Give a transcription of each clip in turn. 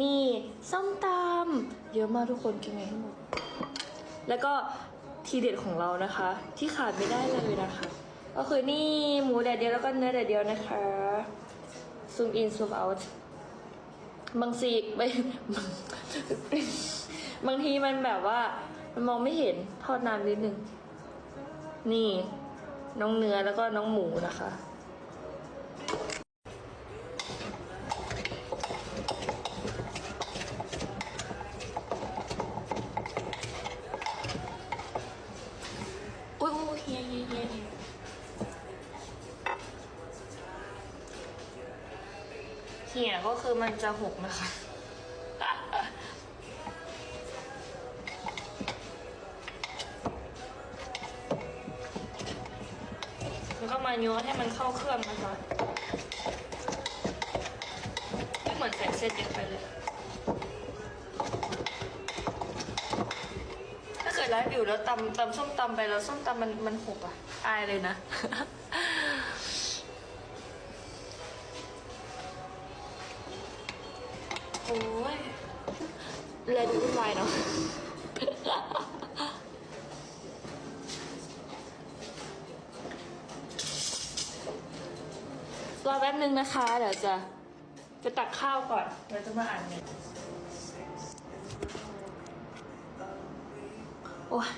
นี่ส้มตำเยอะมากทุกคนกินไงให้หมด แล้วก็ทีเด็ดของเรานะคะ ที่ขาดไม่ได้เลยนะคะ ก็คือนี่หมูแดดเดียวแล้วก็เนื้อแดดเดียวนะคะ ซูมอินซูมเอาบางสีไปบางทีมันแบบว่า มันมองไม่เห็นทอดนานนิดนึง นี่ น้องเนื้อแล้วก็น้องหมูนะคะ อุ้ยอุ้ยเฮียเฮียเฮียเฮีย เฮียก็คือมันจะหกนะคะ แล้วก็มาโยนให้มันเข้าเครื่องนะคะไม่เหมือนใส่เส้นเยอะไปเลย ถ้าเกิดไลฟ์อยู่แล้วตำตำส้มตำไปแล้วส้มตำมันมันหกอะ อายเลยนะ โอ้ยเลยดูวุ่นวายเนาะรอแป๊บนึงนะคะ เดี๋ยวจะจะตักข้าวก่อนเดี๋ยวจะมาอ่านเนี่ยโอ้ย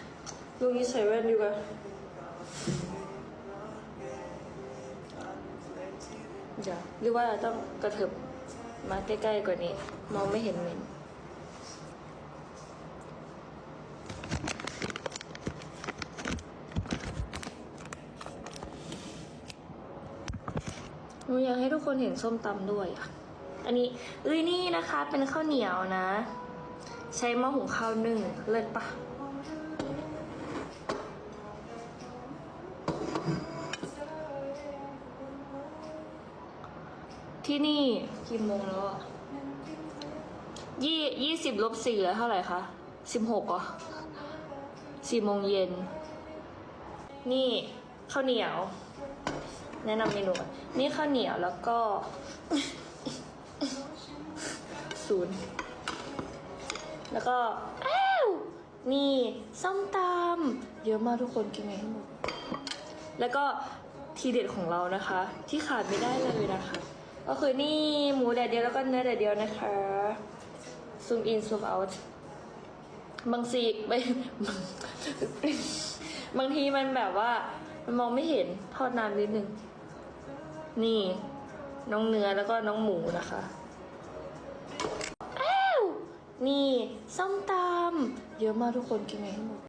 ลูกนี้ใส่แว่นดีกว่าเดี๋ยวหรือว่าเราต้องกระเถิบ มาใกล้ๆกว่านี้ มองไม่เห็นเมนหนูอยากให้ทุกคนเห็นส้มตำด้วยอะ อันนี้เอ้ยนี่นะคะ เป็นข้าวเหนียวนะ ใช้หม้อหุงข้าวนึ่งเลิศปะ ที่นี่กี่โมงแล้วอะยี่ยี่สิบลบสี่แล้วเท่าไหร่คะสิบหกอะสี่โมงเย็น นี่ข้าวเหนียว แนะนำเมนูนนี่ข้าวเหนียวแล้วก็ศูนย์แล้วก็อ้าวนี่ส้มตำเยอะมากทุกคนกินไงให้หมดแล้วก็ทีเด็ดของเรานะคะ ที่ขาดไม่ได้เลยนะคะ ก็คือนี่หมูแดดเดียวแล้วก็เนื้อแดดเดียวนะคะ ซูมอินซูมเอาบางสีไปบางทีมันแบบว่า มันมองไม่เห็นทอดนานนิดนึง นี่ น้องเนื้อแล้วก็น้องหมูนะคะนี่ ส้มตำเยอะมากทุกคนกินไงให้หมด